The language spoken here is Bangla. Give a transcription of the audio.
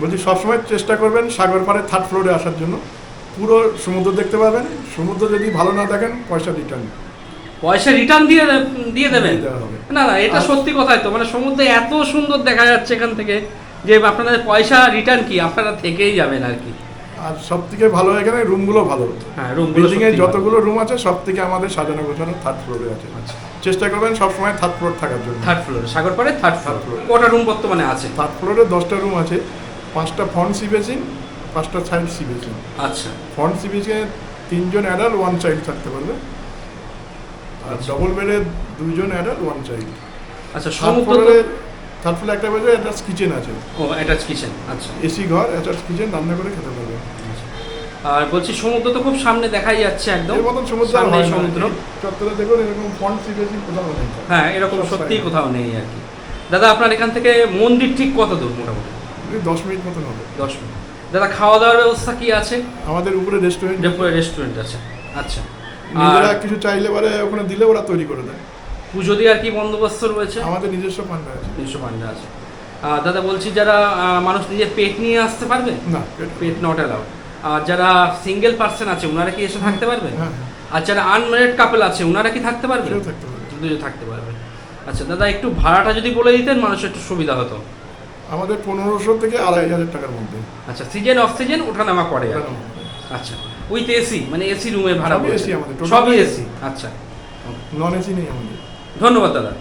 বলছি সবসময় চেষ্টা করবেন সাগর পাড়ে থার্ড ফ্লোরে আসার জন্য। পুরো সমুদ্র দেখতে পাবেন। সমুদ্র যদি ভালো না দেখেন পয়সা রিটার্ন পয়সা রিটার্ন দিয়ে দিয়ে দেবেন? না না এটা সত্যি কথাই তো। মানে সমুদ্রে এত সুন্দর দেখা যাচ্ছে এখান থেকে যে আপনাদের পয়সা রিটার্ন কি? আপনারা থেকেই যাবেন আর কি। আর সব থেকে ভালো এখানে রুমগুলো ভালো। হ্যাঁ রুম বিল্ডিং এ যতগুলো রুম আছে সব থেকে আমাদের সাজানো গোছানো থার্ড ফ্লোরে আছে। আচ্ছা। চেষ্টা করবেন সব সময় থার্ড ফ্লোর থাকার জন্য। থার্ড ফ্লোর সাগর পাড়ে থার্ড ফ্লোর কটা রুম বর্তমানে আছে? থার্ড ফ্লোরে দশটা রুম আছে। পাঁচটা ফ্রন্ট সি বেসিং পাঁচটা সাইড সি বেসিং আচ্ছা। ফ্রন্ট সি বেসিংয়ে তিনজন অ্যাডাল্ট ওয়ান চাইল্ড থাকতে পারবে। আর আচ্ছা। ডবল বেডে দুইজন অ্যাডাল্ট ওয়ান চাইল্ড আচ্ছা সমুদ্র থার্ড ফ্লোরে একটা বেডে অ্যাটাচ কিচেন আছে। ও অ্যাটাচ কিচেন আচ্ছা। এসি ঘর অ্যাটাচ কিচেন রান্না করে খেতে পারবে। আর বলছি সমুদ্র তো খুব সামনে দেখাই যাচ্ছে একদম। এর মতন সমুদ্র আর সামনেই হয় না। সমুদ্র। চত্বরে দেখুন এরকম ফ্রন্ট সি বেসিং কোথাও নেই। হ্যাঁ এরকম side। কোথাও নেই আর কি। দাদা আপনার এখান থেকে মন্দির ঠিক কত দূর মোটামুটি? দশ মিনিট মতন হবে। দশ মিনিট। দাদা খাওয়া দাওয়ার ব্যবস্থা কি আছে? আমাদের উপরে রেস্টুরেন্ট দুপুরে রেস্টুরেন্ট আছে। আচ্ছা। নিজেরা কিছু চাইলে পরে ওখানে দিলে ওরা তৈরি করে দেয়। পুজো দিয়ে আর কি বন্দোবস্ত রয়েছে? আমাদের নিজস্ব পান্ডা আছে। তিনশো পান্ডা আছে। দাদা বলছি যারা মানুষ নিজের পেট নিয়ে আসতে পারবে? না পেট- নট অ্যালাউড আর যারা সিঙ্গেল পার্সন আছে ওনারা কি এসে থাকতে পারবে? হ্যাঁ আর যারা আনম্যারিড কাপল আছে ওনারা কি থাকতে পারবে? থাকতে পারবে। থাকতে পারবে। আচ্ছা দাদা একটু ভাড়াটা যদি বলে দিতেন মানুষের একটু সুবিধা হতো। আমাদের পনেরোশো থেকে আড়াই হাজার টাকার মধ্যে। আচ্ছা সিজন অফ ওঠা নামা করে। আচ্ছা উইথ এসি মানে এসি রুমে ভাড়া বলছেন। আমাদের, সবই এসি আচ্ছা। নন এসি নেই আমাদের। ধন্যবাদ দাদা।